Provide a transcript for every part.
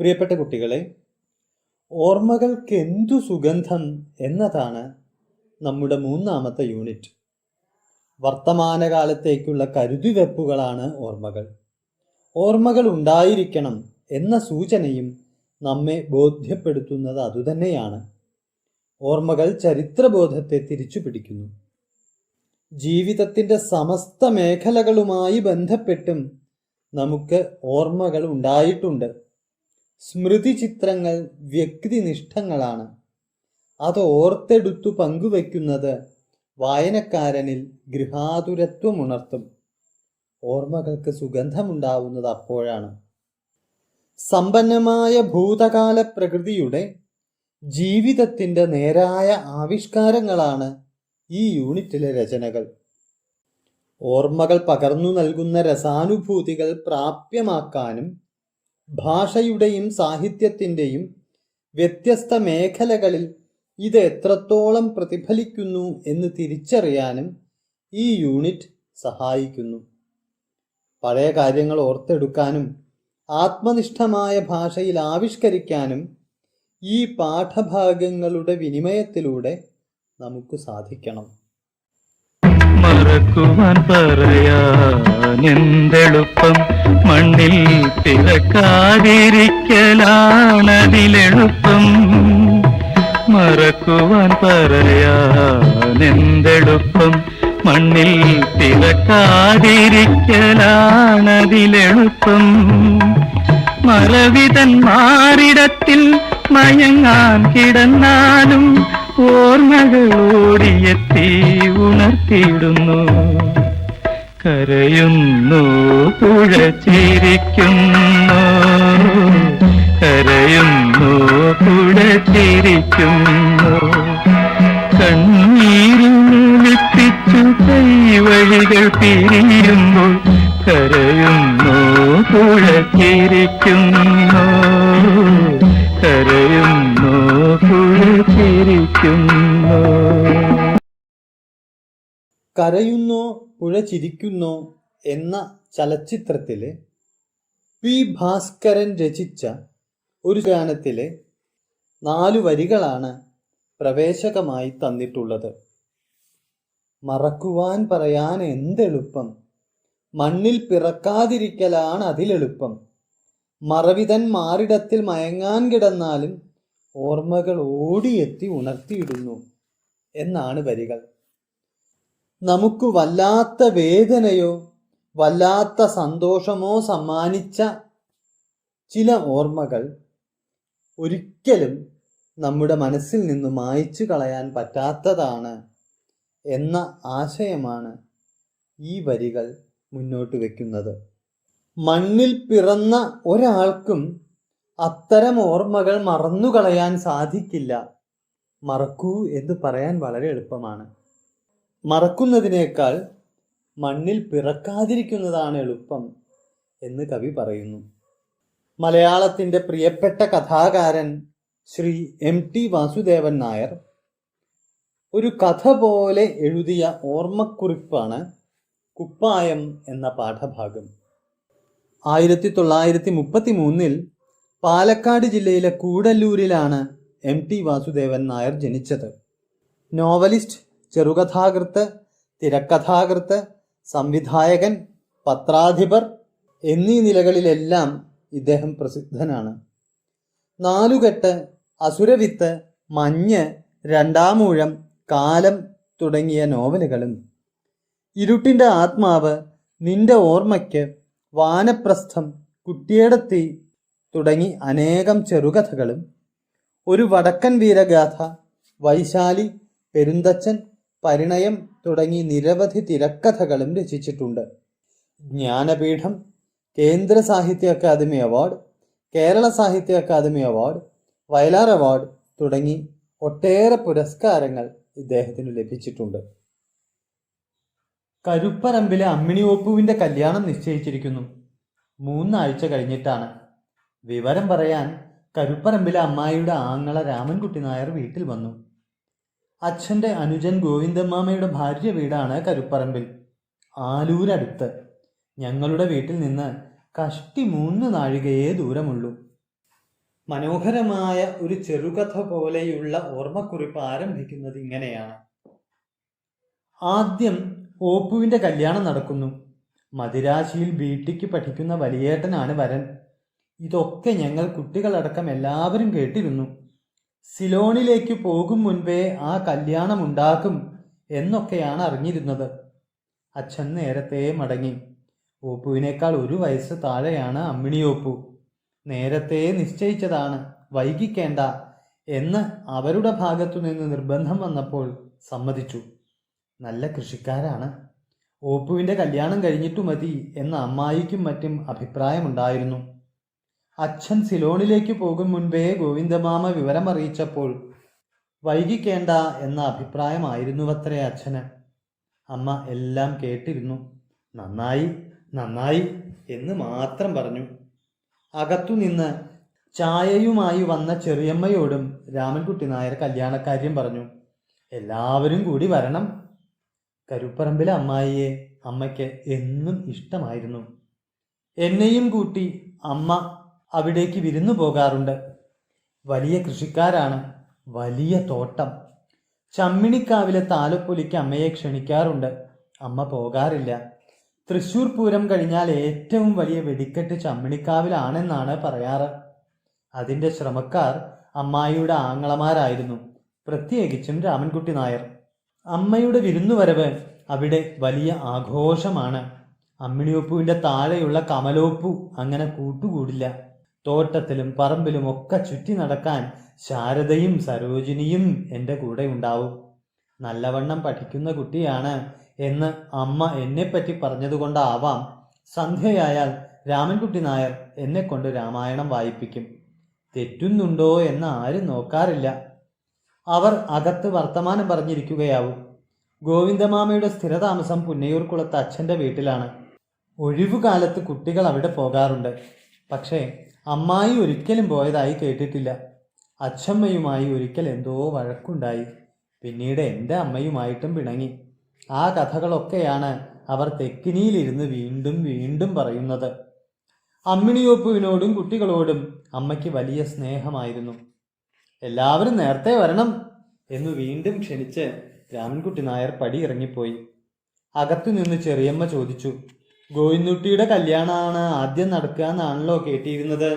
പ്രിയപ്പെട്ട കുട്ടികളെ ഓർമ്മകൾക്ക് എന്തു സുഗന്ധം എന്നതാണ് നമ്മുടെ മൂന്നാമത്തെ യൂണിറ്റ്. വർത്തമാനകാലത്തേക്കുള്ള കരുതിവെപ്പുകളാണ് ഓർമ്മകൾ. ഓർമ്മകൾ ഉണ്ടായിരിക്കണം എന്ന സൂചനയും നമ്മെ ബോധ്യപ്പെടുത്തുന്നത് അതുതന്നെയാണ്. ഓർമ്മകൾ ചരിത്രബോധത്തെ തിരിച്ചു പിടിക്കുന്നു ജീവിതത്തിന്റെ സമസ്ത മേഖലകളുമായി ബന്ധപ്പെട്ടും നമുക്ക് ഓർമ്മകൾ ഉണ്ടായിട്ടുണ്ട്. സ്മൃതി ചിത്രങ്ങൾ വ്യക്തിനിഷ്ഠങ്ങളാണ്. അത് ഓർത്തെടുത്തു പങ്കുവയ്ക്കുന്നത് വായനക്കാരനിൽ ഗൃഹാതുരത്വമുണർത്തും. ഓർമ്മകൾക്ക് സുഗന്ധമുണ്ടാവുന്നത് അപ്പോഴാണ്. സമ്പന്നമായ ഭൂതകാല പ്രകൃതിയുടെ ജീവിതത്തിന്റെ നേരായ ആവിഷ്കാരങ്ങളാണ് ഈ യൂണിറ്റിലെ രചനകൾ. ഓർമ്മകൾ പകർന്നു നൽകുന്ന രസാനുഭൂതികൾ പ്രാപ്യമാക്കാനും ഭാഷയുടെയും സാഹിത്യത്തിന്റെയും വ്യത്യസ്ത മേഖലകളിൽ ഇത് എത്രത്തോളം പ്രതിഫലിക്കുന്നു എന്ന് തിരിച്ചറിയാനും ഈ യൂണിറ്റ് സഹായിക്കുന്നു. പഴയ കാര്യങ്ങൾ ഓർത്തെടുക്കാനും ആത്മനിഷ്ഠമായ ഭാഷയിൽ ആവിഷ്കരിക്കാനും ഈ പാഠഭാഗങ്ങളുടെ വിനിമയത്തിലൂടെ നമുക്ക് സാധിക്കണം. മറക്കുവാൻ പറയാനെന്തെളുപ്പം മണ്ണിൽ പിറക്കാതിരിക്കലാണതിലെളുപ്പം മറക്കുവാൻ പറയാനെന്തെളുപ്പം മണ്ണിൽ പിറക്കാതിരിക്കലാണതിലെളുപ്പം മറവിതൻ മാറിടത്തിൽ മയങ്ങാൻ കിടന്നാലും ഓർമ്മകൾ ഓടിയെത്തി ഉണർത്തിയിടുന്നു. കരയുന്നു പുഴ ചിരിക്കുന്നു കരയുന്നു പുഴ ചിരിക്കുന്നു കണ്ണീരിലിപ്പിച്ചു കൈവഴികൾ പിരിയുമ്പോൾ കരയുന്നു പുഴ ചിരിക്കുന്നു കരയുന്നോ. പുഴ ചിരിക്കുന്നോ എന്ന ചലച്ചിത്രത്തിലെ പി ഭാസ്കരൻ രചിച്ച ഒരു ഗാനത്തിലെ നാലു വരികളാണ് പ്രവേശകമായി തന്നിട്ടുള്ളത്. മറക്കുവാൻ പറയാൻ എന്തെളുപ്പം? മണ്ണിൽ പിറക്കാതിരിക്കലാണ് അതിലെളുപ്പം. മറവിതൻ മാറിടത്തിൽ മയങ്ങാൻ കിടന്നാലും ഓർമ്മകൾ ഓടിയെത്തി ഉണർത്തിയിടുന്നു എന്നാണ് വരികൾ. നമുക്ക് വല്ലാത്ത വേദനയോ വല്ലാത്ത സന്തോഷമോ സമ്മാനിച്ച ചില ഓർമ്മകൾ ഒരിക്കലും നമ്മുടെ മനസ്സിൽ നിന്ന് മായ്ച്ചു കളയാൻ പറ്റാത്തതാണ് എന്ന ആശയമാണ് ഈ വരികൾ മുന്നോട്ട് വയ്ക്കുന്നത് മണ്ണിൽ പിറന്ന ഒരാൾക്കും അത്തരം ഓർമ്മകൾ മറന്നുകളയാൻ സാധിക്കില്ല. മറക്കൂ എന്ന് പറയാൻ വളരെ എളുപ്പമാണ്. മറക്കുന്നതിനേക്കാൾ മണ്ണിൽ പിറക്കാതിരിക്കുന്നതാണ് എളുപ്പം എന്ന് കവി പറയുന്നു. മലയാളത്തിന്റെ പ്രിയപ്പെട്ട കഥാകാരൻ ശ്രീ എം ടി വാസുദേവൻ നായർ ഒരു കഥ പോലെ എഴുതിയ ഓർമ്മക്കുറിപ്പാണ് കുപ്പായം എന്ന പാഠഭാഗം. ആയിരത്തി തൊള്ളായിരത്തി മുപ്പത്തി മൂന്നിൽ പാലക്കാട് ജില്ലയിലെ കൂടല്ലൂരിലാണ് എം ടി വാസുദേവൻ നായർ ജനിച്ചത്. നോവലിസ്റ്റ് ചെറുകഥാകൃത്ത് തിരക്കഥാകൃത്ത് സംവിധായകൻ പത്രാധിപർ എന്നീ നിലകളിലെല്ലാം ഇദ്ദേഹം പ്രസിദ്ധനാണ്. നാലുകെട്ട് അസുരവിത്ത് മഞ്ഞ് രണ്ടാമൂഴം കാലം തുടങ്ങിയ നോവലുകളും. ഇരുട്ടിന്റെ ആത്മാവ് നിന്റെ ഓർമ്മയ്ക്ക് വാനപ്രസ്ഥം കുട്ടിയേടത്തി തുടങ്ങി അനേകം ചെറുകഥകളും. ഒരു വടക്കൻ വീരഗാഥ വൈശാലി പെരുന്തച്ചൻ പരിണയം തുടങ്ങി നിരവധി തിരക്കഥകളും രചിച്ചിട്ടുണ്ട്. ജ്ഞാനപീഠം കേന്ദ്ര സാഹിത്യ അക്കാദമി അവാർഡ് കേരള സാഹിത്യ അക്കാദമി അവാർഡ് വയലാർ അവാർഡ് തുടങ്ങി ഒട്ടേറെ പുരസ്കാരങ്ങൾ ഇദ്ദേഹത്തിന് ലഭിച്ചിട്ടുണ്ട്. കരുപ്പറമ്പിലെ അമ്മിണി ഒപ്പുവിന്റെ കല്യാണം നിശ്ചയിച്ചിരിക്കുന്നു. മൂന്നാഴ്ച കഴിഞ്ഞിട്ടാണ്. വിവരം പറയാൻ കരുപ്പറമ്പിലെ അമ്മായിയുടെ ആങ്ങള രാമൻകുട്ടി നായർ വീട്ടിൽ വന്നു. അച്ഛന്റെ അനുജൻ ഗോവിന്ദമ്മാമയുടെ ഭാര്യ വീടാണ് കരുപ്പറമ്പിൽ ആലൂരടുത്ത്. ഞങ്ങളുടെ വീട്ടിൽ നിന്ന് കഷ്ടി മൂന്ന് നാഴികയേ ദൂരമുള്ളൂ. മനോഹരമായ ഒരു ചെറുകഥ പോലെയുള്ള ഓർമ്മക്കുറിപ്പ് ആരംഭിക്കുന്നത് ഇങ്ങനെയാണ്. ആദ്യം ഓപ്പുവിന്റെ കല്യാണം നടക്കുന്നു. മദിരാശിയിൽ ബിടിക്ക് പഠിക്കുന്ന വലിയേട്ടനാണ് വരൻ. ഇതൊക്കെ ഞങ്ങൾ കുട്ടികളടക്കം എല്ലാവരും കേട്ടിരുന്നു. സിലോണിലേക്ക് പോകും മുൻപേ ആ കല്യാണമുണ്ടാക്കും എന്നൊക്കെയാണ് അറിഞ്ഞിരുന്നത്. അച്ഛൻ നേരത്തെ മടങ്ങി. ഓപ്പുവിനേക്കാൾ ഒരു വയസ്സ് താഴെയാണ് അമ്മിണി ഓപ്പു നേരത്തെ നിശ്ചയിച്ചതാണ് വൈകിക്കേണ്ട എന്ന് അവരുടെ ഭാഗത്തുനിന്ന് നിർബന്ധം വന്നപ്പോൾ സമ്മതിച്ചു. നല്ല കൃഷിക്കാരാണ്. ഓപ്പുവിന്റെ കല്യാണം കഴിഞ്ഞിട്ടു മതി എന്ന അമ്മായിക്കും മറ്റും അഭിപ്രായമുണ്ടായിരുന്നു. അച്ഛൻ സിലോണിലേക്ക് പോകും മുൻപേ ഗോവിന്ദമാമ വിവരം അറിയിച്ചപ്പോൾ വൈകിക്കേണ്ട എന്ന അഭിപ്രായമായിരുന്നു അത്രേ അച്ഛന്. അമ്മ എല്ലാം കേട്ടിരുന്നു. നന്നായി നന്നായി എന്ന് മാത്രം പറഞ്ഞു. അകത്തുനിന്ന് ചായയുമായി വന്ന ചെറിയമ്മയോടും രാമൻകുട്ടി നായർ കല്യാണക്കാര്യം പറഞ്ഞു. എല്ലാവരും കൂടി വരണം. കരുപ്പറമ്പിലെ അമ്മായിയെ അമ്മയ്ക്ക് എന്നും ഇഷ്ടമായിരുന്നു. എന്നെയും കൂട്ടി അമ്മ അവിടേക്ക് വിരുന്നു പോകാറുണ്ട്. വലിയ കൃഷിക്കാരാണ്. വലിയ തോട്ടം. ചമ്മിണിക്കാവിലെ താലപ്പൊലിക്ക് അമ്മയെ ക്ഷണിക്കാറുണ്ട്. അമ്മ പോകാറില്ല. തൃശൂർ പൂരം കഴിഞ്ഞാൽ ഏറ്റവും വലിയ വെടിക്കെട്ട് ചമ്മിണിക്കാവിലാണെന്നാണ് പറയാറ്. അതിന്റെ ശ്രമക്കാർ അമ്മായിയുടെ ആങ്ങളമാരായിരുന്നു. പ്രത്യേകിച്ചും രാമൻകുട്ടി നായർ. അമ്മയുടെ വിരുന്നുവരവ് അവിടെ വലിയ ആഘോഷമാണ്. അമ്മിണിയൊപ്പുവിന്റെ താഴെയുള്ള കമലോപ്പു അങ്ങനെ കൂട്ടുകൂടില്ല. തോട്ടത്തിലും പറമ്പിലും ഒക്കെ ചുറ്റി നടക്കാൻ ശാരദയും സരോജിനിയും എന്റെ കൂടെ ഉണ്ടാവും. നല്ലവണ്ണം പഠിക്കുന്ന കുട്ടിയാണ് എന്ന് അമ്മ എന്നെപ്പറ്റി പറഞ്ഞതുകൊണ്ടാവാം സന്ധ്യയായാൽ രാമൻകുട്ടി നായർ എന്നെ കൊണ്ട് രാമായണം വായിപ്പിക്കും. തെറ്റുന്നുണ്ടോ എന്ന് ആരും നോക്കാറില്ല. അവർ അകത്ത് വർത്തമാനം പറഞ്ഞിരിക്കുകയാവും. ഗോവിന്ദമാമയുടെ സ്ഥിരതാമസം പുന്നയൂർക്കുളത്ത് അച്ഛന്റെ വീട്ടിലാണ്. ഒഴിവുകാലത്ത് കുട്ടികൾ അവിടെ പോകാറുണ്ട്. പക്ഷേ അമ്മായി ഒരിക്കലും പോയതായി കേട്ടിട്ടില്ല. അച്ഛമ്മയുമായി ഒരിക്കൽ എന്തോ വഴക്കുണ്ടായി. പിന്നീട് എന്റെ അമ്മയുമായിട്ടും പിണങ്ങി. ആ കഥകളൊക്കെയാണ് അവർ തെക്കിനിയിലിരുന്ന് വീണ്ടും വീണ്ടും പറയുന്നത്. അമ്മിണിയോപ്പുവിനോടും കുട്ടികളോടും അമ്മയ്ക്ക് വലിയ സ്നേഹമായിരുന്നു. എല്ലാവരും നേരത്തെ വരണം എന്ന് വീണ്ടും ക്ഷണിച്ച് രാമൻകുട്ടി നായർ പടി അകത്തു നിന്ന് ചെറിയമ്മ ചോദിച്ചു ഗോവിന്ദുട്ടിയുടെ കല്യാണമാണ് ആദ്യം നടക്കുക എന്നാണല്ലോ കേട്ടിരുന്നത്.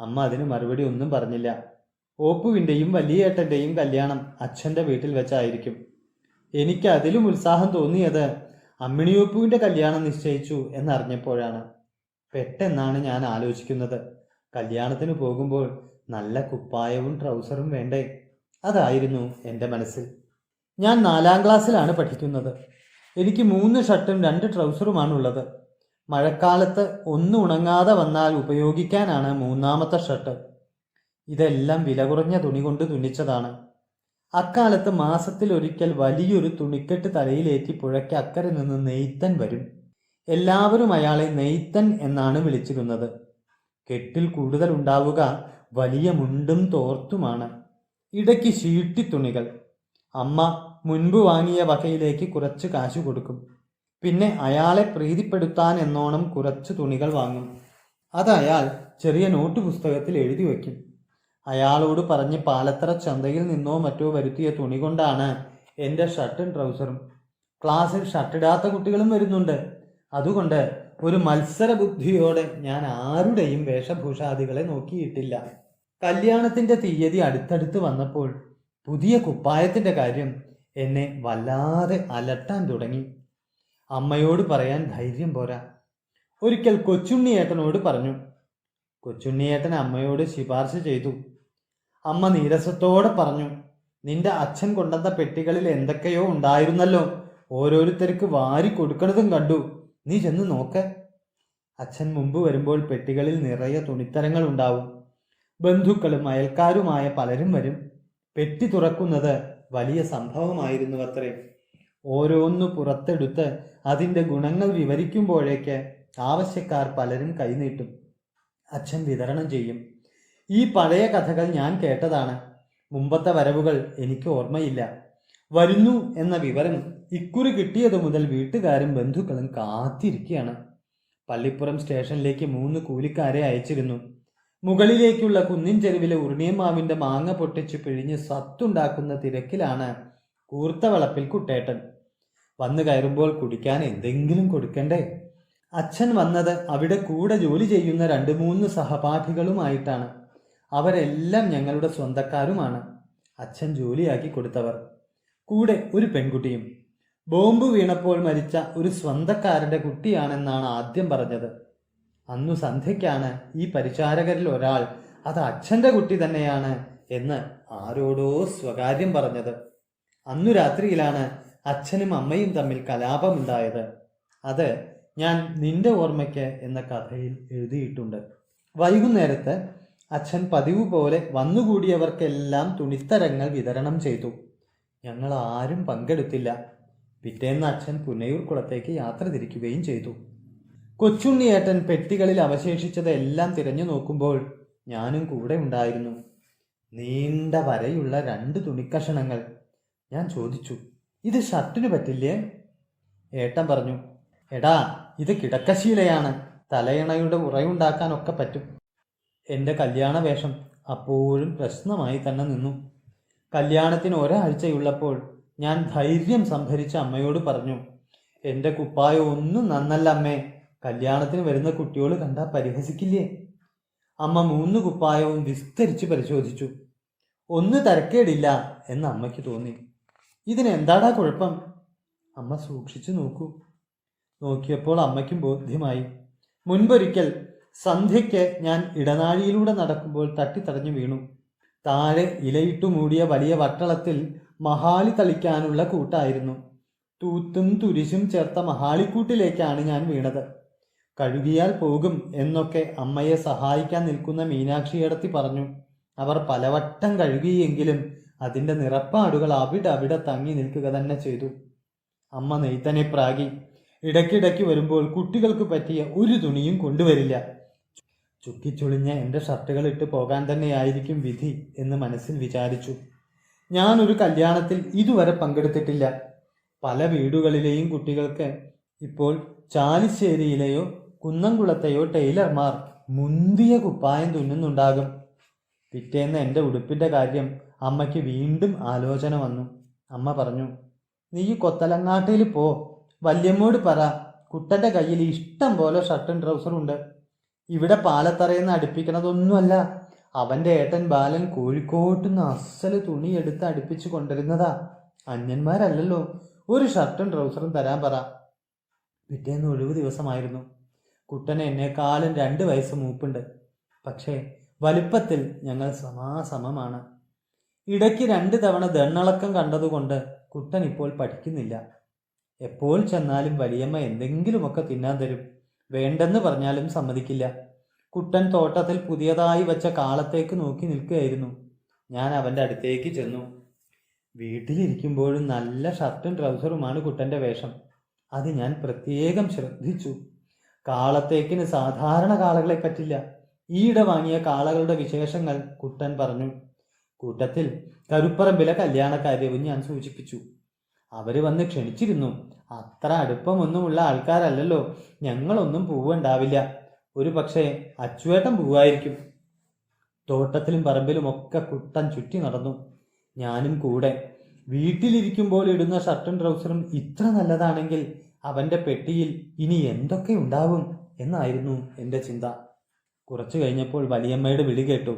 അമ്മ അതിന് മറുപടി ഒന്നും പറഞ്ഞില്ല. ഓപ്പുവിന്റെയും വലിയേട്ടന്റെയും കല്യാണം അച്ഛന്റെ വീട്ടിൽ വെച്ചായിരിക്കും. എനിക്ക് അതിലും ഉത്സാഹം തോന്നിയത് അമ്മിണിയോപ്പുവിന്റെ കല്യാണം നിശ്ചയിച്ചു എന്നറിഞ്ഞപ്പോഴാണ്. പെട്ടെന്നാണ് ഞാൻ ആലോചിക്കുന്നത്. കല്യാണത്തിന് പോകുമ്പോൾ നല്ല കുപ്പായവും ട്രൗസറും വേണ്ടേ? അതായിരുന്നു എന്റെ മനസ്സിൽ. ഞാൻ നാലാം ക്ലാസ്സിലാണ് പഠിക്കുന്നത്. എനിക്ക് മൂന്ന് ഷർട്ടും രണ്ട് ട്രൗസറുമാണുള്ളത്. മഴക്കാലത്ത് ഒന്ന് ഉണങ്ങാതെ വന്നാൽ ഉപയോഗിക്കാനാണ് മൂന്നാമത്തെ ഷർട്ട്. ഇതെല്ലാം വില കുറഞ്ഞ തുണി കൊണ്ട് തുന്നിച്ചതാണ്. അക്കാലത്ത് മാസത്തിൽ ഒരിക്കൽ വലിയൊരു തുണിക്കെട്ട് തലയിലേറ്റി പുഴയ്ക്ക് അക്കരെ നിന്ന് നെയ്ത്തൻ വരും. എല്ലാവരും അയാളെ നെയ്ത്തൻ എന്നാണ് വിളിച്ചിരുന്നത്. കെട്ടിൽ കൂടുതൽ ഉണ്ടാവുക വലിയ മുണ്ടും തോർത്തുമാണ്. ഇടയ്ക്ക് ശീട്ടിത്തുണികൾ അമ്മ മുൻപ് വാങ്ങിയ വകയിലേക്ക് കുറച്ച് കാശ് കൊടുക്കും. പിന്നെ അയാളെ പ്രീതിപ്പെടുത്താൻ എന്നോണം കുറച്ച് തുണികൾ വാങ്ങും. അത് അയാൾ ചെറിയ നോട്ട് പുസ്തകത്തിൽ എഴുതി വയ്ക്കും. അയാളോട് പറഞ്ഞ് പാലത്തറ ചന്തയിൽ നിന്നോ മറ്റോ വരുത്തിയ തുണി കൊണ്ടാണ് എന്റെ ഷർട്ടും ട്രൗസറും. ക്ലാസ്സിൽ ഷർട്ടിടാത്ത കുട്ടികളും വരുന്നുണ്ട്. അതുകൊണ്ട് ഒരു മത്സര ബുദ്ധിയോടെ ഞാൻ ആരുടെയും വേഷഭൂഷാദികളെ നോക്കിയിട്ടില്ല. കല്യാണത്തിന്റെ തീയതി അടുത്തടുത്ത് വന്നപ്പോൾ പുതിയ കുപ്പായത്തിന്റെ കാര്യം എന്നെ വല്ലാതെ അലട്ടാൻ തുടങ്ങി. അമ്മയോട് പറയാൻ ധൈര്യം പോരാ. ഒരിക്കൽ കൊച്ചുണ്ണിയേട്ടനോട് പറഞ്ഞു. കൊച്ചുണ്ണിയേട്ടൻ അമ്മയോട് ശിപാർശ ചെയ്തു. അമ്മ നീരസത്തോടെ പറഞ്ഞു നിന്റെ അച്ഛൻ കൊണ്ടുവന്ന പെട്ടികളിൽ എന്തൊക്കെയോ ഉണ്ടായിരുന്നല്ലോ. ഓരോരുത്തർക്ക് വാരി കൊടുക്കണതും കണ്ടു. നീ ചെന്ന് നോക്ക്. അച്ഛൻ മുമ്പ് വരുമ്പോൾ പെട്ടികളിൽ നിറയെ തുണിത്തരങ്ങൾ ഉണ്ടാവും. ബന്ധുക്കളും അയൽക്കാരുമായ പലരും വരും. പെട്ടി തുറക്കുന്നത് വലിയ സംഭവമായിരുന്നു അത്രേ ഓരോന്നു പുറത്തെടുത്ത് അതിന്റെ ഗുണങ്ങൾ വിവരിക്കുമ്പോഴേക്ക് ആവശ്യക്കാർ പലരും കൈനീട്ടും. അച്ഛൻ വിതരണം ചെയ്യും. ഈ പഴയ കഥകൾ ഞാൻ കേട്ടതാണ്. മുമ്പത്തെ വരവുകൾ എനിക്ക് ഓർമ്മയില്ല. വരുന്നു എന്ന വിവരം ഇക്കുറി കിട്ടിയതു മുതൽ വീട്ടുകാരും ബന്ധുക്കളും കാത്തിരിക്കുകയാണ്. പള്ളിപ്പുറം സ്റ്റേഷനിലേക്ക് മൂന്ന് കൂലിക്കാരെ അയച്ചിരുന്നു. മുകളിലേക്കുള്ള കുന്നിൻ ചെരുവിലെ ഉരുണിയമ്മാവിന്റെ മാങ്ങ പൊട്ടിച്ചു പിഴിഞ്ഞ് സത്തുണ്ടാക്കുന്ന തിരക്കിലാണ് കൂർത്ത വളപ്പിൽ കുട്ടേട്ടൻ. വന്നു കയറുമ്പോൾ കുടിക്കാൻ എന്തെങ്കിലും കൊടുക്കണ്ടേ? അച്ഛൻ വന്നത് അവിടെ കൂടെ ജോലി ചെയ്യുന്ന രണ്ട് മൂന്ന് സഹപാഠികളുമായിട്ടാണ്. അവരെല്ലാം ഞങ്ങളുടെ സ്വന്തക്കാരുമാണ്. അച്ഛൻ ജോലിയാക്കി കൊടുത്തവർ. കൂടെ ഒരു പെൺകുട്ടിയും. ബോംബ് വീണപ്പോൾ മരിച്ച ഒരു സ്വന്തക്കാരന്റെ കുട്ടിയാണെന്നാണ് ആദ്യം പറഞ്ഞത്. അന്നു സന്ധ്യയ്ക്കാണ് ഈ പരിചാരകരിൽ ഒരാൾ അത് അച്ഛന്റെ കുട്ടി തന്നെയാണ് എന്ന് ആരോടോ സ്വകാര്യം പറഞ്ഞത്. അന്നു രാത്രിയിലാണ് അച്ഛനും അമ്മയും തമ്മിൽ കലാപമുണ്ടായത്. അത് ഞാൻ നിന്റെ ഓർമ്മയ്ക്ക് എന്ന കഥയിൽ എഴുതിയിട്ടുണ്ട്. വൈകുന്നേരത്ത് അച്ഛൻ പതിവ് പോലെ വന്നുകൂടിയവർക്കെല്ലാം തുണിത്തരങ്ങൾ വിതരണം ചെയ്തു. ഞങ്ങൾ ആരും പങ്കെടുത്തില്ല. പിറ്റേന്ന് അച്ഛൻ പുനയൂർ കുളത്തേക്ക് യാത്ര തിരിക്കുകയും ചെയ്തു. കൊച്ചുണ്ണിയേട്ടൻ പെട്ടികളിൽ അവശേഷിച്ചത് എല്ലാം തിരഞ്ഞു നോക്കുമ്പോൾ ഞാനും കൂടെ ഉണ്ടായിരുന്നു. നീണ്ട വരയുള്ള രണ്ട് തുണിക്കഷണങ്ങൾ. ഞാൻ ചോദിച്ചു ഇത് ഷർട്ടിന് പറ്റില്ലേ? ഏട്ടൻ പറഞ്ഞു എടാ ഇത് കിടക്കശീലയാണ്. തലയണയുടെ ഉറയുണ്ടാക്കാനൊക്കെ പറ്റും. എന്റെ കല്യാണ വേഷം അപ്പോഴും പ്രശ്നമായി തന്നെ നിന്നു. കല്യാണത്തിന് ഒരാഴ്ചയുള്ളപ്പോൾ ഞാൻ ധൈര്യം സംഭരിച്ച അമ്മയോട് പറഞ്ഞു എന്റെ കുപ്പായ ഒന്നും നന്നല്ല അമ്മേ. കല്യാണത്തിന് വരുന്ന കുട്ടിയോട് കണ്ടാൽ പരിഹസിക്കില്ലേ? അമ്മ മൂന്ന് കുപ്പായവും വിസ്തരിച്ച് പരിശോധിച്ചു. ഒന്ന് തരക്കേടില്ല എന്ന് അമ്മയ്ക്ക് തോന്നി. ഇതിനെന്താടാ കുഴപ്പം? അമ്മ സൂക്ഷിച്ചു നോക്കൂ. നോക്കിയപ്പോൾ അമ്മയ്ക്കും ബോധ്യമായി. മുൻപൊരിക്കൽ സന്ധ്യയ്ക്ക് ഞാൻ ഇടനാഴിയിലൂടെ നടക്കുമ്പോൾ തട്ടിത്തടഞ്ഞു വീണു. താഴെ ഇലയിട്ടു മൂടിയ വലിയ വട്ടളത്തിൽ മഹാളി തളിക്കാനുള്ള കൂട്ടായിരുന്നു. തൂത്തും തുരിശും ചേർത്ത മഹാളിക്കൂട്ടിലേക്കാണ് ഞാൻ വീണത്. കഴുകിയാൽ പോകും എന്നൊക്കെ അമ്മയെ സഹായിക്കാൻ നിൽക്കുന്ന മീനാക്ഷി മീനാക്ഷിയടത്തി പറഞ്ഞു. അവർ പലവട്ടം കഴുകിയെങ്കിലും അതിന്റെ നിറപ്പാടുകൾ അവിടെ അവിടെ തങ്ങി നിൽക്കുക തന്നെ ചെയ്തു. അമ്മ നെയ്ത്തനെ പ്രാഗി ഇടയ്ക്കിടയ്ക്ക് വരുമ്പോൾ കുട്ടികൾക്ക് പറ്റിയ ഒരു തുണിയും കൊണ്ടുവരില്ല. ചുക്കിച്ചുളിഞ്ഞ എന്റെ ഷർട്ടുകൾ ഇട്ട് പോകാൻ തന്നെയായിരിക്കും വിധി എന്ന് മനസ്സിൽ വിചാരിച്ചു. ഞാനൊരു കല്യാണത്തിൽ ഇതുവരെ പങ്കെടുത്തിട്ടില്ല. പല വീടുകളിലെയും കുട്ടികൾക്ക് ഇപ്പോൾ ചാലിശ്ശേരിയിലെയോ കുന്നംകുളത്തെയോ ടൈലർമാർ മുന്തിയ കുപ്പായം തുന്നുന്നുണ്ടാകും. പിറ്റേന്ന് എന്റെ ഉടുപ്പിന്റെ കാര്യം അമ്മയ്ക്ക് വീണ്ടും ആലോചന വന്നു. അമ്മ പറഞ്ഞു നീ കൊത്തലങ്ങാട്ടയിൽ പോ. വല്യമ്മോട് പറ. കുട്ടന്റെ കയ്യിൽ ഇഷ്ടം പോലെ ഷർട്ടും ട്രൗസറും ഉണ്ട്. ഇവിടെ പാലത്തറയെന്ന് അടുപ്പിക്കണതൊന്നുമല്ല. അവന്റെ ഏട്ടൻ ബാലൻ കോഴിക്കോട്ടുനിന്ന് അസൽ തുണി എടുത്ത് അടുപ്പിച്ച് കൊണ്ടിരുന്നതാ അന്യന്മാരല്ലല്ലോ. ഒരു ഷർട്ടും ട്രൗസറും തരാൻ പറ. പിറ്റേന്ന് ഒഴിവ് ദിവസമായിരുന്നു. കുട്ടന് എന്നെക്കാളും രണ്ട് വയസ്സ് മൂപ്പുണ്ട്. പക്ഷേ വലുപ്പത്തിൽ ഞങ്ങൾ സമാസമമാണ്. ഇടയ്ക്ക് രണ്ട് തവണ ദണ്ണളക്കം കണ്ടതുകൊണ്ട് കുട്ടൻ ഇപ്പോൾ പഠിക്കുന്നില്ല. എപ്പോൾ ചെന്നാലും വലിയമ്മ എന്തെങ്കിലുമൊക്കെ തിന്നാൻ തരും. വേണ്ടെന്ന് പറഞ്ഞാലും സമ്മതിക്കില്ല. കുട്ടൻ തോട്ടത്തിൽ പുതിയതായി വച്ച കാളത്തേക്ക് നോക്കി നിൽക്കുകയായിരുന്നു. ഞാൻ അവന്റെ അടുത്തേക്ക് ചെന്നു. വീട്ടിലിരിക്കുമ്പോഴും നല്ല ഷർട്ടും ട്രൗസറുമാണ് കുട്ടന്റെ വേഷം. അത് ഞാൻ പ്രത്യേകം ശ്രദ്ധിച്ചു. കാളത്തേക്കിന് സാധാരണ കാളകളെ പറ്റില്ല. ഈയിടെ വാങ്ങിയ കാളകളുടെ വിശേഷങ്ങൾ കുട്ടൻ പറഞ്ഞു. കൂട്ടത്തിൽ കരുപ്പറമ്പിലെ കല്യാണക്കാര്യവും ഞാൻ സൂചിപ്പിച്ചു. അവർ വന്ന് ക്ഷണിച്ചിരുന്നു. അത്ര അടുപ്പമൊന്നുമുള്ള ആൾക്കാരല്ലല്ലോ. ഞങ്ങളൊന്നും പൂവുണ്ടാവില്ല. ഒരു പക്ഷേ അച്ചുവേട്ടൻ പൂവായിരിക്കും. തോട്ടത്തിലും പറമ്പിലും ഒക്കെ കുട്ടൻ ചുറ്റി നടന്നു. ഞാനും കൂടെ. വീട്ടിലിരിക്കുമ്പോൾ ഇടുന്ന ഷർട്ടും ട്രൗസറും ഇത്ര നല്ലതാണെങ്കിൽ അവന്റെ പെട്ടിയിൽ ഇനി എന്തൊക്കെ ഉണ്ടാവും എന്നായിരുന്നു എന്റെ ചിന്ത. കുറച്ചു കഴിഞ്ഞപ്പോൾ വലിയമ്മയുടെ വിളി കേട്ടു.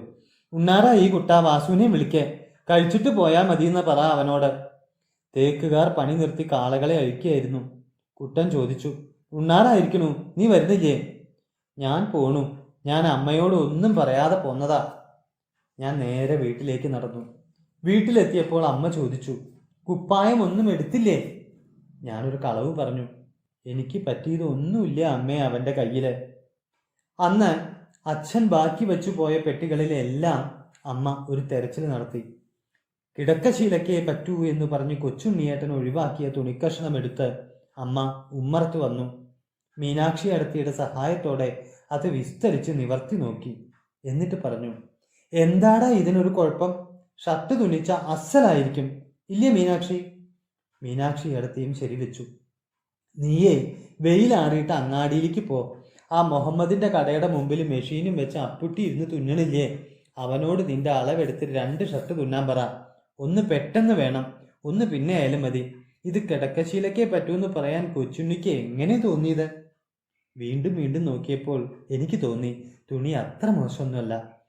ഉണ്ണാറ ഈ കുട്ട വാസുവിനെ വിളിക്കേ. കഴിച്ചിട്ട് പോയാൽ മതിയെന്ന് പറ അവനോട് തേക്കുകാർ പണി നിർത്തി കാളകളെ അഴിക്കുകയായിരുന്നു. കുട്ടൻ ചോദിച്ചു ഉണ്ണാറായിരിക്കണു. നീ വരുന്നില്ലേ? ഞാൻ പോണു. ഞാൻ അമ്മയോട് ഒന്നും പറയാതെ പോന്നതാ ഞാൻ നേരെ വീട്ടിലേക്ക് നടന്നു. വീട്ടിലെത്തിയപ്പോൾ അമ്മ ചോദിച്ചു കുപ്പായം ഒന്നും എടുത്തില്ലേ? ഞാനൊരു കളവ് പറഞ്ഞു. എനിക്ക് പറ്റിയതൊന്നുമില്ല അമ്മേ അവന്റെ കയ്യിൽ അന്ന് അച്ഛൻ ബാക്കി വെച്ചു പോയ പെട്ടികളിലെല്ലാം അമ്മ ഒരു തെരച്ചിൽ നടത്തി. കിടക്കശീലക്കേ പറ്റൂ എന്ന് പറഞ്ഞ് കൊച്ചുണ്ണിയേട്ടൻ ഒഴിവാക്കിയ തുണിക്കഷ്ണം എടുത്ത് അമ്മ ഉമ്മറത്ത് വന്നു. മീനാക്ഷി അടുത്തിയുടെ സഹായത്തോടെ അത് വിസ്തരിച്ച് നിവർത്തി നോക്കി. എന്നിട്ട് പറഞ്ഞു എന്താടാ ഇതിനൊരു കുഴപ്പം? ഷർട്ട് തുണിച്ച അസലായിരിക്കും. ഇല്ലേ മീനാക്ഷി? മീനാക്ഷി എടുത്തിയും ശരി വെച്ചു. നീയേ വെയിലാറിയിട്ട് അങ്ങാടിയിലേക്ക് പോ. ആ മുഹമ്മദിന്റെ കടയുടെ മുമ്പിൽ മെഷീനും വെച്ച് അപ്പുട്ടി ഇരുന്ന് തുന്നണില്ലേ? അവനോട് നിന്റെ അളവെടുത്ത് രണ്ട് ഷർട്ട് തുന്നാൻ പറ. ഒന്ന് പെട്ടെന്ന് വേണം ഒന്ന് പിന്നെ ആയാലും മതി. ഇത് കിടക്കശീലക്കേ പറ്റൂന്ന് പറയാൻ കൊച്ചുണ്ണിക്ക് എങ്ങനെ തോന്നിയത്? വീണ്ടും വീണ്ടും നോക്കിയപ്പോൾ എനിക്ക് തോന്നി തുണി അത്ര മോശമൊന്നുമല്ല.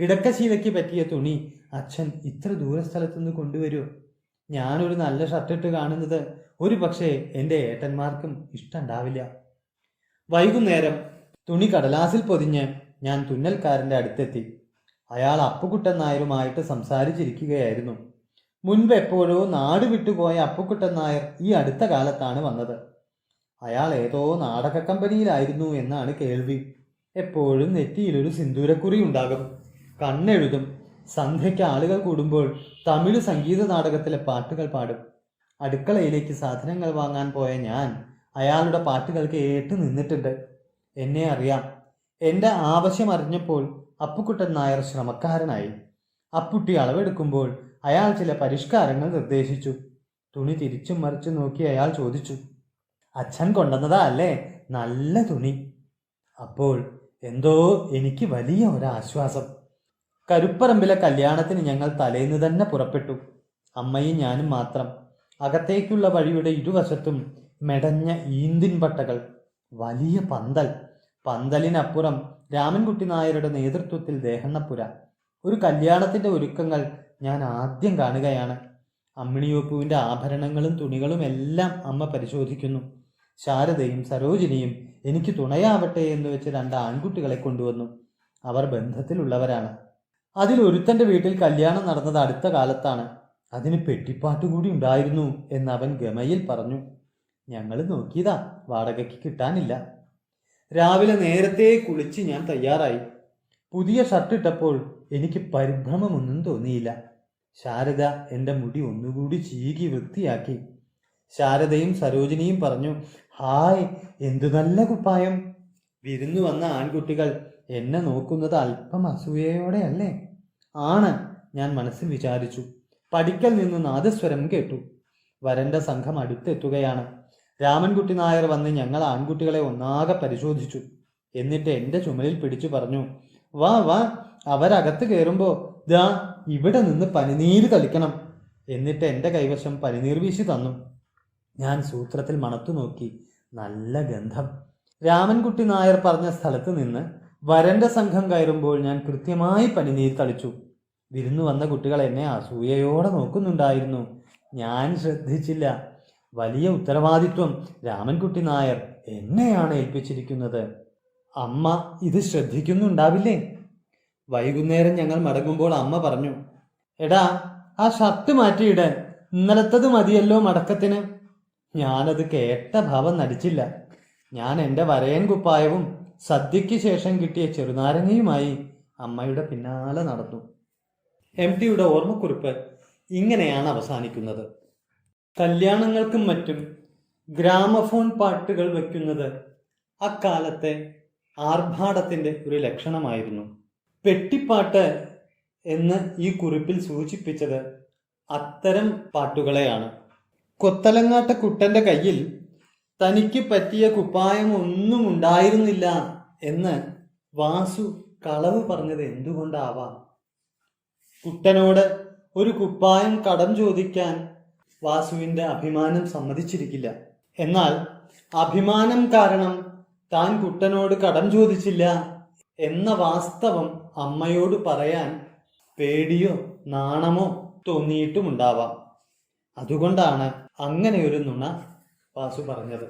കിടക്കശീലയ്ക്ക് പറ്റിയ തുണി അച്ഛൻ ഇത്ര ദൂരസ്ഥലത്തുനിന്ന് കൊണ്ടുവരുമോ ഞാനൊരു നല്ല ഷർട്ടിട്ട് കാണുന്നത് ഒരു പക്ഷേ എന്റെ ഏട്ടന്മാർക്കും ഇഷ്ടമുണ്ടാവില്ല വൈകുന്നേരം തുണി കടലാസിൽ പൊതിഞ്ഞ് ഞാൻ തുന്നൽക്കാരന്റെ അടുത്തെത്തി. അയാൾ അപ്പുക്കുട്ടൻ നായരുമായിട്ട് സംസാരിച്ചിരിക്കുകയായിരുന്നു. മുൻപ് എപ്പോഴോ നാട് വിട്ടുപോയ അപ്പുക്കുട്ടൻ നായർ ഈ അടുത്ത കാലത്താണ് വന്നത്. അയാൾ ഏതോ നാടക കമ്പനിയിലായിരുന്നു എന്നാണ് കേൾവി. എപ്പോഴും നെറ്റിയിലൊരു സിന്ദൂരക്കുറി ഉണ്ടാകും. കണ്ണെഴുതും. സന്ധ്യയ്ക്ക് ആളുകൾ കൂടുമ്പോൾ തമിഴ് സംഗീത നാടകത്തിലെ പാട്ടുകൾ പാടും. അടുക്കളയിലേക്ക് സാധനങ്ങൾ വാങ്ങാൻ പോയ ഞാൻ അയാളുടെ പാട്ടുകൾക്ക് കേട്ട് നിന്നിട്ടുണ്ട്. എന്നെ അറിയാം. എന്റെ ആവശ്യം അറിഞ്ഞപ്പോൾ അപ്പുക്കുട്ടൻ നായർ ശ്രമക്കാരനായി. അപ്പുട്ടി അളവെടുക്കുമ്പോൾ അയാൾ ചില പരിഷ്കാരങ്ങൾ നിർദ്ദേശിച്ചു. തുണി തിരിച്ചും മറിച്ചും നോക്കി അയാൾ ചോദിച്ചു അച്ഛൻ കൊണ്ടുവന്നതാ അല്ലേ? നല്ല തുണി. അപ്പോൾ എന്തോ എനിക്ക് വലിയ ഒരാശ്വാസം കരുപ്പറമ്പിലെ കല്യാണത്തിന് ഞങ്ങൾ തലേന്ന് തന്നെ പുറപ്പെട്ടു. അമ്മയും ഞാനും മാത്രം. അകത്തേക്കുള്ള വഴിയുടെ ഇരുവശത്തും മെടഞ്ഞ ഈന്തിൻ പട്ടകൾ. വലിയ പന്തൽ. പന്തലിനപ്പുറം രാമൻകുട്ടി നായരുടെ നേതൃത്വത്തിൽ ദേഹണ്ണപ്പുര. ഒരു കല്യാണത്തിന്റെ ഒരുക്കങ്ങൾ ഞാൻ ആദ്യം കാണുകയാണ്. അമ്മിണിയോപ്പുവിന്റെ ആഭരണങ്ങളും തുണികളും എല്ലാം അമ്മ പരിശോധിക്കുന്നു. ശാരദയും സരോജിനിയും എനിക്ക് തുണയാവട്ടെ എന്ന് വെച്ച് രണ്ട് ആൺകുട്ടികളെ കൊണ്ടുവന്നു. അവർ ബന്ധത്തിലുള്ളവരാണ്. അതിലൊരുത്തന്റെ വീട്ടിൽ കല്യാണം നടന്നത് അടുത്ത കാലത്താണ്. അതിന് പെട്ടിപ്പാട്ട് കൂടി ഉണ്ടായിരുന്നു എന്ന് അവൻ ഗമയിൽ പറഞ്ഞു. ഞങ്ങൾ നോക്കിയതാ വാടകയ്ക്ക് കിട്ടാനില്ല. രാവിലെ നേരത്തെ കുളിച്ച് ഞാൻ തയ്യാറായി. പുതിയ ഷർട്ട് ഇട്ടപ്പോൾ എനിക്ക് പരിഭ്രമമൊന്നും തോന്നിയില്ല. ശാരദ എന്റെ മുടി ഒന്നുകൂടി ചീകി വൃത്തിയാക്കി. ശാരദയും സരോജിനിയും പറഞ്ഞു ഹായ് എന്തു നല്ല കുപ്പായം. വിരുന്നു വന്ന ആൺകുട്ടികൾ എന്നെ നോക്കുന്നത് അല്പം അസൂയയോടെ അല്ലേ ആണ് ഞാൻ മനസ്സിൽ വിചാരിച്ചു. പടിക്കൽ നിന്ന് നാദസ്വരം കേട്ടു. വരന്റെ സംഘം അടുത്തെത്തുകയാണ്. രാമൻകുട്ടി നായർ വന്ന് ഞങ്ങൾ ആൺകുട്ടികളെ ഒന്നാകെ പരിശോധിച്ചു. എന്നിട്ട് എന്റെ ചുമലിൽ പിടിച്ചു പറഞ്ഞു വാ വാ അവരകത്ത് കയറുമ്പോ ദാ ഇവിടെ നിന്ന് പനിനീര് തളിക്കണം. എന്നിട്ട് എന്റെ കൈവശം പനിനീർ വീശി തന്നു. ഞാൻ സൂത്രത്തിൽ മണത്തു നോക്കി. നല്ല ഗന്ധം. രാമൻകുട്ടി നായർ പറഞ്ഞ സ്ഥലത്ത് നിന്ന് വരന്റെ സംഘം കയറുമ്പോൾ ഞാൻ കൃത്യമായി പനിനീർ തളിച്ചു. വിരുന്നു വന്ന കുട്ടികൾ എന്നെ അസൂയയോടെ നോക്കുന്നുണ്ടായിരുന്നു. ഞാൻ ശ്രദ്ധിച്ചില്ല. വലിയ ഉത്തരവാദിത്വം രാമൻകുട്ടി നായർ എന്നെയാണ് ഏൽപ്പിച്ചിരിക്കുന്നത്. അമ്മ ഇത് ശ്രദ്ധിക്കുന്നുണ്ടാവില്ലേ? വൈകുന്നേരം ഞങ്ങൾ മടങ്ങുമ്പോൾ അമ്മ പറഞ്ഞു എടാ ആ ഷർട്ട് മാറ്റിയിട്. ഇന്നലത്തത് മതിയല്ലോ മടക്കത്തിന്. ഞാനത് കേട്ട ഭാവം നടിച്ചില്ല. ഞാൻ എന്റെ വരയൻ കുപ്പായവും സദ്യയ്ക്ക് ശേഷം കിട്ടിയ ചെറുനാരങ്ങയുമായി അമ്മയുടെ പിന്നാലെ നടന്നു. എം ടിയുടെ ഓർമ്മക്കുറിപ്പ് ഇങ്ങനെയാണ് അവസാനിക്കുന്നത്. കല്യാണങ്ങൾക്കും മറ്റും ഗ്രാമഫോൺ പാട്ടുകൾ വയ്ക്കുന്നത് അക്കാലത്തെ ആർഭാടത്തിന്റെ ഒരു ലക്ഷണമായിരുന്നു. പെട്ടിപ്പാട്ട് എന്ന് ഈ കുറിപ്പിൽ സൂചിപ്പിച്ചത് അത്തരം പാട്ടുകളെയാണ്. കൊത്തലങ്ങാട്ട കുട്ടന്റെ കയ്യിൽ തനിക്ക് പറ്റിയ കുപ്പായം ഒന്നും ഉണ്ടായിരുന്നില്ല എന്ന് വാസു കളവ് പറഞ്ഞത് എന്തുകൊണ്ടാവാം? കുട്ടനോട് ഒരു കുപ്പായം കടം ചോദിക്കാൻ വാസുവിന്റെ അഭിമാനം സമ്മതിച്ചിരിക്കില്ല. എന്നാൽ അഭിമാനം കാരണം താൻ കുട്ടനോട് കടം ചോദിച്ചില്ല എന്ന വാസ്തവം അമ്മയോട് പറയാൻ പേടിയോ നാണമോ തോന്നിയിട്ടുമുണ്ടാവാം. അതുകൊണ്ടാണ് അങ്ങനെ ഒരു നുണ വാസു പറഞ്ഞത്.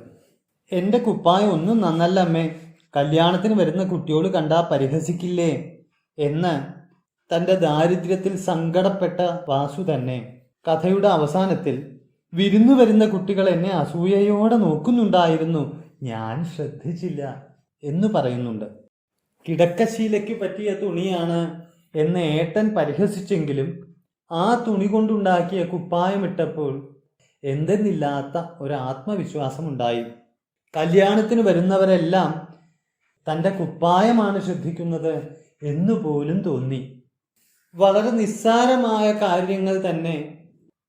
എന്റെ കുപ്പായം ഒന്നും നന്നല്ല അമ്മേ. കല്യാണത്തിന് വരുന്ന കുട്ടിയോട് കണ്ടാ പരിഹസിക്കില്ലേ? എന്ന് തന്റെ ദാരിദ്ര്യത്തിൽ സങ്കടപ്പെട്ട വാസു തന്നെ കഥയുടെ അവസാനത്തിൽ വിരുന്നു വരുന്ന കുട്ടികൾ എന്നെ അസൂയയോടെ നോക്കുന്നുണ്ടായിരുന്നു. ഞാൻ ശ്രദ്ധിച്ചില്ല എന്ന് പറയുന്നുണ്ട്. കിടക്കശീലയ്ക്ക് പറ്റിയ തുണിയാണ് എന്ന് ഏട്ടൻ പരിഹസിച്ചെങ്കിലും ആ തുണി കൊണ്ടുണ്ടാക്കിയ കുപ്പായമിട്ടപ്പോൾ എന്തെന്നില്ലാത്ത ഒരു ആത്മവിശ്വാസമുണ്ടായി. കല്യാണത്തിന് വരുന്നവരെല്ലാം തന്റെ കുപ്പായമാണ് ശ്രദ്ധിക്കുന്നത് എന്നുപോലും തോന്നി. വളരെ നിസ്സാരമായ കാര്യങ്ങൾ തന്നെ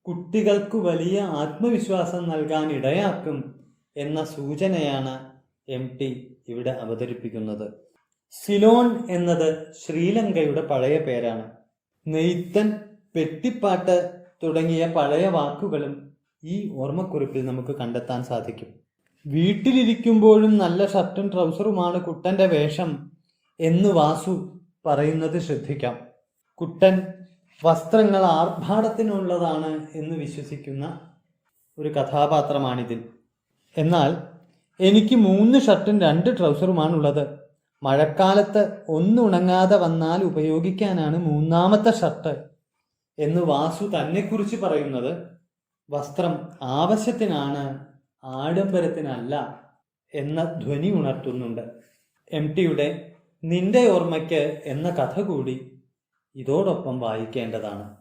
കുട്ടികൾക്ക് വലിയ ആത്മവിശ്വാസം നൽകാൻ ഇടയാക്കും എന്ന സൂചനയാണ് എം ടി ഇവിടെ അവതരിപ്പിക്കുന്നത്. സിലോൺ എന്നത് ശ്രീലങ്കയുടെ പഴയ പേരാണ്. നെയ്ത്തൻ പെട്ടിപ്പാട്ട് തുടങ്ങിയ പഴയ വാക്കുകളും ഈ ഓർമ്മക്കുറിപ്പിൽ നമുക്ക് കണ്ടെത്താൻ സാധിക്കും. വീട്ടിലിരിക്കുമ്പോഴും നല്ല ഷർട്ടും ട്രൗസറുമാണ് കുട്ടന്റെ വേഷം എന്ന് വാസു പറയുന്നത് ശ്രദ്ധിക്കാം. കുട്ടൻ വസ്ത്രങ്ങൾ ആർഭാടത്തിനുള്ളതാണ് എന്ന് വിശ്വസിക്കുന്ന ഒരു കഥാപാത്രമാണിതിൽ. എന്നാൽ എനിക്ക് മൂന്ന് ഷർട്ടും രണ്ട് ട്രൗസറുമാണുള്ളത്. മഴക്കാലത്ത് ഒന്നുണങ്ങാതെ വന്നാൽ ഉപയോഗിക്കാനാണ് മൂന്നാമത്തെ ഷർട്ട് എന്ന് വാസു തന്നെക്കുറിച്ച് പറയുന്നത്. വസ്ത്രം ആവശ്യത്തിനാണ് ആഡംബരത്തിനല്ല എന്ന ധ്വനി ഉണർത്തുന്നുണ്ട്. എം ടിയുടെ നിന്റെ ഓർമ്മയ്ക്ക് എന്ന കഥ കൂടി ഇതോടൊപ്പം വായിക്കേണ്ടതാണ്.